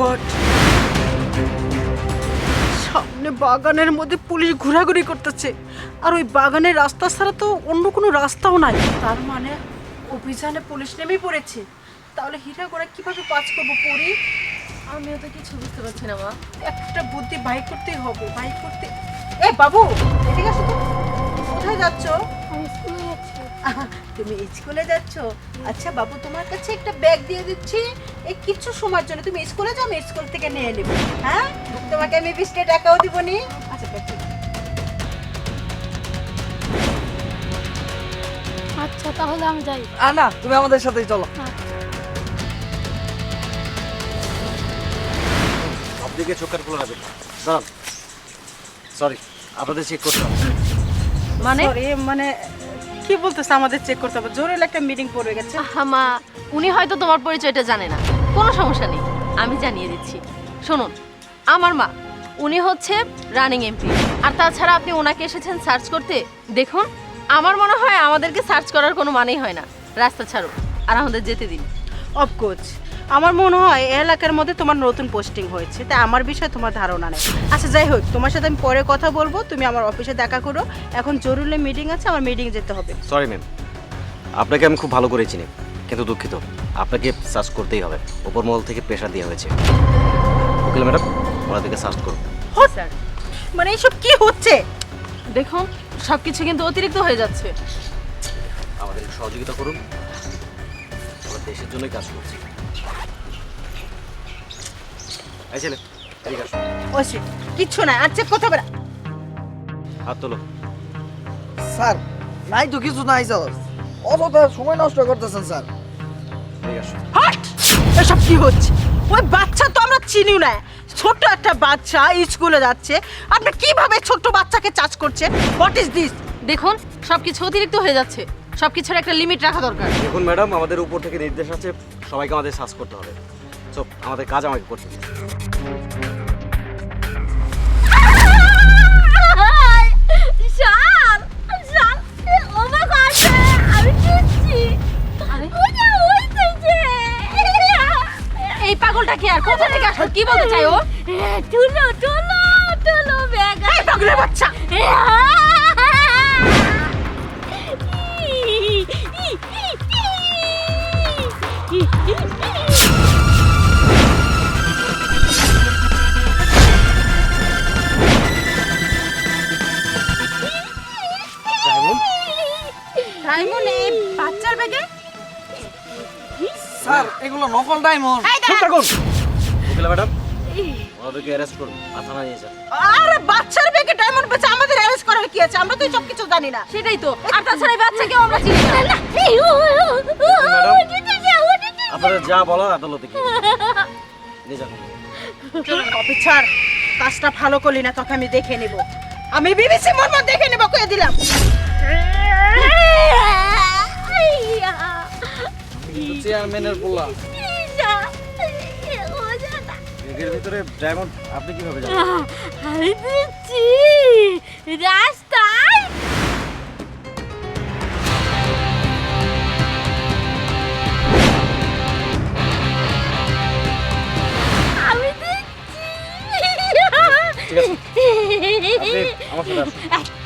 God সামনে বাগানের মধ্যে পুলিশ ঘোরাঘুরি করতেছে। আর ওই বাগানের রাস্তা ছাড়া তো অন্য কোনো রাস্তাও নাই। তার মানে অভিযানে পুলিশ নেমে পড়েছে। তাহলে হীরা গোড়া কীভাবে পাস করব পরি আমিও তো কিছু বুঝতে পারছি না, মা। একটা বুদ্ধি বাইক করতেই হবে। বাইক করতে এ, বাবু, এদিকে আসো তো। কোথায় যাচ্ছ? তুমি স্কুলে যাচ্ছ? আচ্ছা বাবু তোমার কাছে একটা ব্যাগ দিয়ে দিচ্ছি। এই কিছু সময়ের জন্য তুমি স্কুলে যাও আমি স্কুল থেকে নিয়ে নেব। হ্যাঁ? তোমাকে আমি বিশটা টাকাও দিব নি আচ্ছা ঠিক আচ্ছা তাহলে আমি যাই। আনা তুমি আমাদের সাথেই চলো। আপদিকে চোখ কান খোলা রাখবেন দাঁড়ান সরি আপনাদের চেক করতে মানে? মানে কি বলতেছে আমাদের চেক করতে হবে? জোরে একটা মিটিং পড়ে গেছে। মা উনি হয়তো তোমার পরিচয়টা জানে না। কোনো সমস্যা নেই আমি জানিয়ে দিচ্ছি। শুনুন আমার মা উনি হচ্ছে রানিং এমপি আর তাছাড়া আপনি ওনাকে এসেছেন সার্চ করতে দেখুন আমার মনে হয় আমাদেরকে সার্চ করার কোনো মানেই হয় না। রাস্তা ছাড়ো আর আমাদের যেতে দিন। অফকোর্স আমার মনে হয় এই এলাকার মধ্যে তোমার নতুন পোস্টিং হয়েছে তাই আমার বিষয়ে তোমার ধারণা নেই। আচ্ছা যাই হোক তোমার সাথে আমি পরে কথা বলব তুমি আমার অফিসে দেখা করো। এখন জরুরি মিটিং আছে আমার মিটিং যেতে হবে। সরি ম্যাম আপনাকে আমি খুব ভালো করে চিনি কিন্তু দুঃখিত। আপনাকে সার্চ করতেই হবে। ওপর মহল থেকে প্রেশার দেওয়া হয়েছে। উকিল ম্যাডাম ওনাদেরকে সার্চ করুন। স্যার মানে এইসব কি হচ্ছে? দেখুন সব কিছু কিন্তু অতিরিক্ত হয়ে যাচ্ছে। আমাদের সহযোগিতা করুন। আমরা দেশের জন্যই কাজ করছি। এই ছেলে এদিকে আসো। ওসি কিচ্ছু না আর চেক করতে হবে না। হাত তোলো। স্যার নাই তো কিছু নাই স্যার। অযথা সময় নষ্ট করতেছেন স্যার। এদিকে আসো। হাট! এসব কি হচ্ছে? ওই বাচ্চা তো আমরা চিনিও না। ছোট একটা বাচ্চা স্কুলে যাচ্ছে। আপনি কীভাবে ছোট বাচ্চাকে চার্জ করছেন? হোয়াট ইজ দিস দেখুন সব কিছু অতিরিক্ত হয়ে যাচ্ছে। সব কিছুর একটা লিমিট রাখা দরকার। দেখুন ম্যাডাম আমাদের উপর থেকে নির্দেশ আছে সবাইকে আমাদের সার্চ করতে হবে। সো আমাদের কাজ আমাকে করতে এই পাগলটা কি আর কোথা থেকে আসলো কি বলতে চাই ও টুলো টুলো টুলো ব্যাগ এই পাগলের বাচ্চা ডায়মন্ড ডায়মন্ড এই বাচ্চার ব্যাগে স্যার এগুলো নকল ডায়মন্ড চুপ থাকুন ম্যাডাম ওনাদেরকে অ্যারেস্ট করুন আর নিয়ে যান আরে বাচ্চার ব্যাগে ডায়মন্ড বেচে আমাদের অ্যারেস্ট করার কি আছে আমরা তো সব কিছু জানি না সেটাই তো আর তাছাড়া এই বাচ্চাকেও আমরা চিনি না আপনারা যা বলার আদালতে গিয়ে নিয়ে যান ছাড় কাজটা ভালো করলি না তোকে আমি দেখে নেব আমি বিবিসি মোর মধ্যে দেখে নেব কয়ে দিলাম চেয়ারম্যানের পোলা। এর ভিতরে ডায়মন্ড আপনি কীভাবে জানেন? আমি রাস্তায়। আমি আমার সাথে আসুন।